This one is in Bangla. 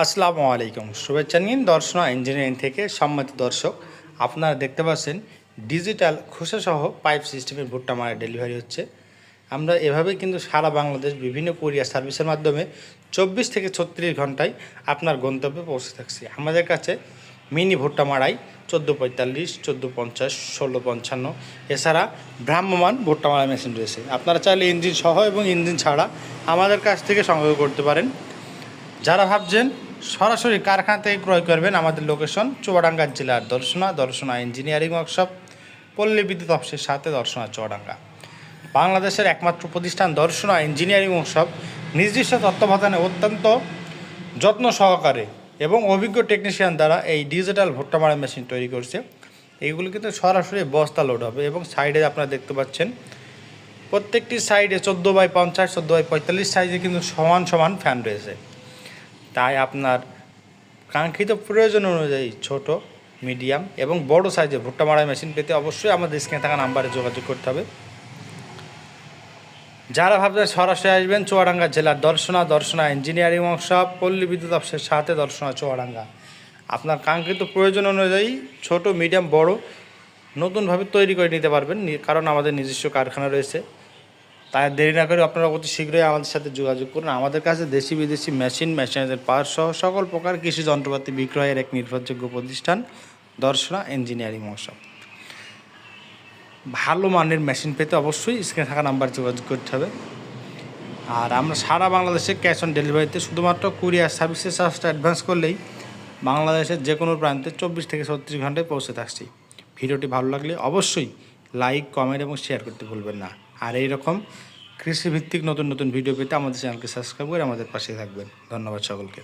আসসালামু আলাইকুম। শুভেচ্ছা নিন দর্শনা ইঞ্জিনিয়ারিং থেকে সম্মানিত দর্শক। আপনারা দেখতে পাচ্ছেন ডিজিটাল খোসাসহ পাইপ সিস্টেমের ভুট্টা মারা ডেলিভারি হচ্ছে। আমরা এভাবে কিন্তু সারা বাংলাদেশ বিভিন্ন কুরিয়ার সার্ভিসের মাধ্যমে চব্বিশ থেকে ছত্রিশ ঘন্টায় আপনার গন্তব্যে পৌঁছে থাকছি। আমাদের কাছে মিনি ভুট্টা মারাই চোদ্দ পঁয়তাল্লিশ, চোদ্দ পঞ্চাশ, ষোলো পঞ্চান্ন, এছাড়া ভ্রাম্যমান ভুট্টা মারা মেশিন রয়েছে। আপনারা চাইলে ইঞ্জিন সহ এবং ইঞ্জিন ছাড়া আমাদের কাছ থেকে সংগ্রহ করতে পারেন। যারা ভাবছেন সরাসরি কারখানা থেকে ক্রয় করবেন, আমাদের লোকেশন চুয়াডাঙ্গা জেলার দর্শনা দর্শনা ইঞ্জিনিয়ারিং ওয়ার্কশপ পল্লী বিদ্যুৎ অফিসের সাথে দর্শনা চুয়াডাঙ্গা। বাংলাদেশের একমাত্র প্রতিষ্ঠান দর্শনা ইঞ্জিনিয়ারিং ওয়ার্কশপ নির্দিষ্ট তত্ত্বাবধানে অত্যন্ত যত্ন সহকারে এবং অভিজ্ঞ টেকনিশিয়ান দ্বারা এই ডিজিটাল ভুট্টা মারা মেশিন তৈরি করছে। এইগুলো কিন্তু সরাসরি বস্তা লোড হবে এবং সাইডে আপনারা দেখতে পাচ্ছেন, প্রত্যেকটি সাইডে চোদ্দ বাই পঞ্চাশ, চোদ্দ বাই পঁয়তাল্লিশ সাইজে কিন্তু সমান সমান ফ্যান রয়েছে। তাই আপনার কাঙ্ক্ষিত প্রয়োজন অনুযায়ী ছোট মিডিয়াম এবং বড় সাইজের ভুট্টা মারা মেশিন পেতে অবশ্যই আমাদের স্ক্রিনে থাকা নাম্বারে যোগাযোগ করতে হবে। যারা ভাবছেন সরাসরি আসবেন চুয়াডাঙ্গা জেলার দর্শনা দর্শনা ইঞ্জিনিয়ারিং ওয়ার্কশপ পল্লী বিদ্যুৎ অফিসের সাথে দর্শনা চুয়াডাঙ্গা। আপনার কাঙ্ক্ষিত প্রয়োজন অনুযায়ী ছোট মিডিয়াম বড় নতুনভাবে তৈরি করে নিতে পারবেন, কারণ আমাদের নিজস্ব কারখানা রয়েছে। তাই দেরি না করে আপনারা অতি শীঘ্রই আমাদের সাথে যোগাযোগ করুন। আমাদের কাছে দেশি বিদেশি মেশিন মেশিনারিজের পার্ট সহ সকল প্রকার কৃষি যন্ত্রপাতি বিক্রয়ের এক নির্ভরযোগ্য প্রতিষ্ঠান, দর্শনা ইঞ্জিনিয়ারিং ওয়ার্কশপ ভালো মানের মেশিন পেতে অবশ্যই স্ক্রিনে থাকা নাম্বার যোগাযোগ করতে হবে। আর আমরা সারা বাংলাদেশে ক্যাশ অন ডেলিভারিতে শুধুমাত্র কুরিয়ার সার্ভিসের চার্জটা অ্যাডভান্স করলেই বাংলাদেশের যে কোনো প্রান্তে চব্বিশ থেকে ছত্রিশ ঘন্টায় পৌঁছে থাকছি। ভিডিওটি ভালো লাগলে অবশ্যই লাইক, কমেন্ট এবং শেয়ার করতে ভুলবেন না। আর এই রকম কৃষিভিত্তিক নতুন নতুন ভিডিও পেতে আমাদের চ্যানেলকে সাবস্ক্রাইব করে আমাদের পাশে থাকবেন। ধন্যবাদ সকলকে।